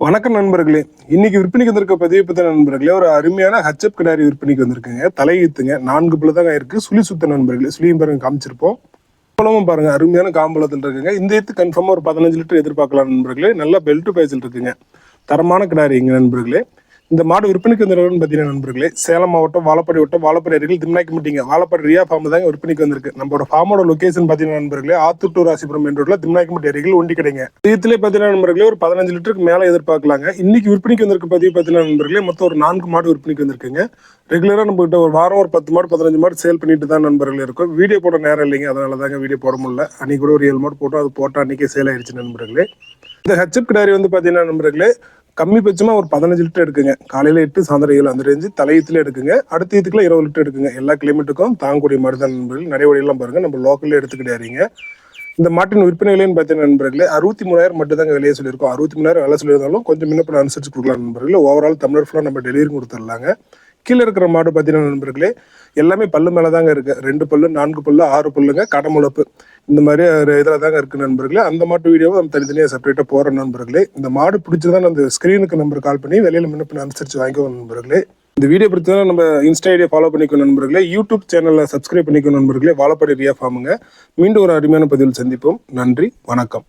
வணக்கம் நண்பர்களே. இன்னைக்கு விற்பனைக்கு வந்திருக்க பதிவு பத்த நண்பர்களே ஒரு அருமையான ஹச்சப் கிடாரி விற்பனைக்கு வந்திருக்குங்க. தலையீத்துங்க நான்கு பிள்ளைதாங்க இருக்கு. சுழி சுத்த நண்பர்களே சுழியும் பாருங்க காமிச்சிருப்போம். குளமும் பாருங்க அருமையான காம்பளத்தில் இருக்குங்க. இந்த இத்து கன்ஃபார்மாக ஒரு பதினஞ்சு லிட்டர் எதிர்பார்க்கலாம் நண்பர்களே. நல்லா பெல்ட் பேஜில் இருக்குங்க. தரமான கிடாரிங்க நண்பர்களே. இந்த மாடு விற்பனைக்கு வந்திருக்கணும்னு பார்த்தீங்கன்னா நண்பர்களே சேலம் மாவட்டம் வாழப்பாடி வட்டம் வாழப்பாடி அருகில் திம்னாய்க்கு மாட்டீங்க வாழப்பாடி ரியா ஃபார்ம் தாங்க விற்பனைக்கு வந்திருக்கு. நம்மளோட ஃபார்மோட லொகேஷன் பார்த்தீங்கன்னா நண்பர்களே ஆத்துட்டூர் ராசிபுரம் என்ற ரோட்ல திம்னாய்க்கு அருகில் ஒண்டி கிடைங்க. இதுலேயே பார்த்தீங்கன்னா நண்பர்களே ஒரு பதினஞ்சு லிட்டருக்கு மேலே எதிர்பார்க்கலாங்க. இன்னைக்கு விற்பனைக்கு வந்திருக்கு பதிவு பார்த்தீங்கன்னா நண்பர்களே மொத்தம் ஒரு நான்கு மாடு விற்பனைக்கு வந்திருக்குங்க. ரெகுலராக நம்மகிட்ட ஒரு வாரம் ஒரு பத்து மாடு பதினஞ்சு மாடு சேல் பண்ணிட்டு தான் நண்பர்கள் இருக்கும். வீடியோ போட நேரம் இல்லைங்க அதனால தாங்க வீடியோ போட முடியல. அன்னைக்கு கூட ஒரு ஏழு மாடு போட்டோம் அது போட்டால் அன்னைக்கே சேல் ஆயிடுச்சு நண்பர்களே. இந்த ஹெச்எப் கிடாரி வந்து பார்த்தீங்கன்னா நண்பர்களே கம்மி பட்சமா ஒரு பதினஞ்சு லிட்டர் எடுக்குங்க. காலையில எட்டு சாயந்தரம் ஏழு அந்த ரேஞ்சு தலையத்துல எடுக்குங்க. அடுத்த இதுக்குள்ள இருபது லிட்டர் எடுக்குங்க. எல்லா கிளைமேட்டுக்கும் தாங்கக்கூடிய மாதிரி தான் நண்பர்கள் நிறைய வழியெல்லாம் பாருங்க. நம்ம லோக்கல்ல எடுத்துக்கிட்டாருங்க இந்த மாட்டின் விற்பனை விலைன்னு பார்த்தீங்கன்னா நண்பர்களே அறுபத்தி மூணாயிரம் மட்டும் தாங்க விலையை சொல்லியிருக்கோம். அறுபத்தி மூணாயிரம் விலை சொல்லியிருந்தாலும் கொஞ்சம் முன்ன அனுசரிச்சு கொடுக்கலாம் நண்பர்களே. ஓவரால் தமிழர் ஃபுல்லாக நம்ம டெலிவரி கொடுத்துடலாங்க கீழே இருக்கிற மாடு பார்த்தீங்கன்னா நண்பர்களே எல்லாமே பல்லு மேலே தாங்க இருக்கு. ரெண்டு பல்லு நான்கு பல்லு ஆறு பல்லுங்க கடமுழப்பு இந்த மாதிரி இதில் தாங்க இருக்கு நண்பர்களே. அந்த மாட்டு வீடியோவை நம்ம தனித்தனியாக செப்பரேட்டாக போகிற நண்பர்களே. இந்த மாடு பிடிச்சதான் அந்த ஸ்க்ரீனுக்கு நம்பர் கால் பண்ணி வெளியில் முன்ன அனுசரித்து வாங்கிக்கோ நண்பர்களே. இந்த வீடியோ பிடிச்சதுனா நம்ம இன்ஸ்டா ஐடியை ஃபாலோ பண்ணிக்கோ நண்பர்களே. யூடியூப் சேனலில் சப்ஸ்கிரைப் பண்ணிக்கோ நண்பர்களே. வாழப்பாடி ரியா ஃபார்முங்க மீண்டும் ஒரு அருமையான பதிவில் சந்திப்போம். நன்றி வணக்கம்.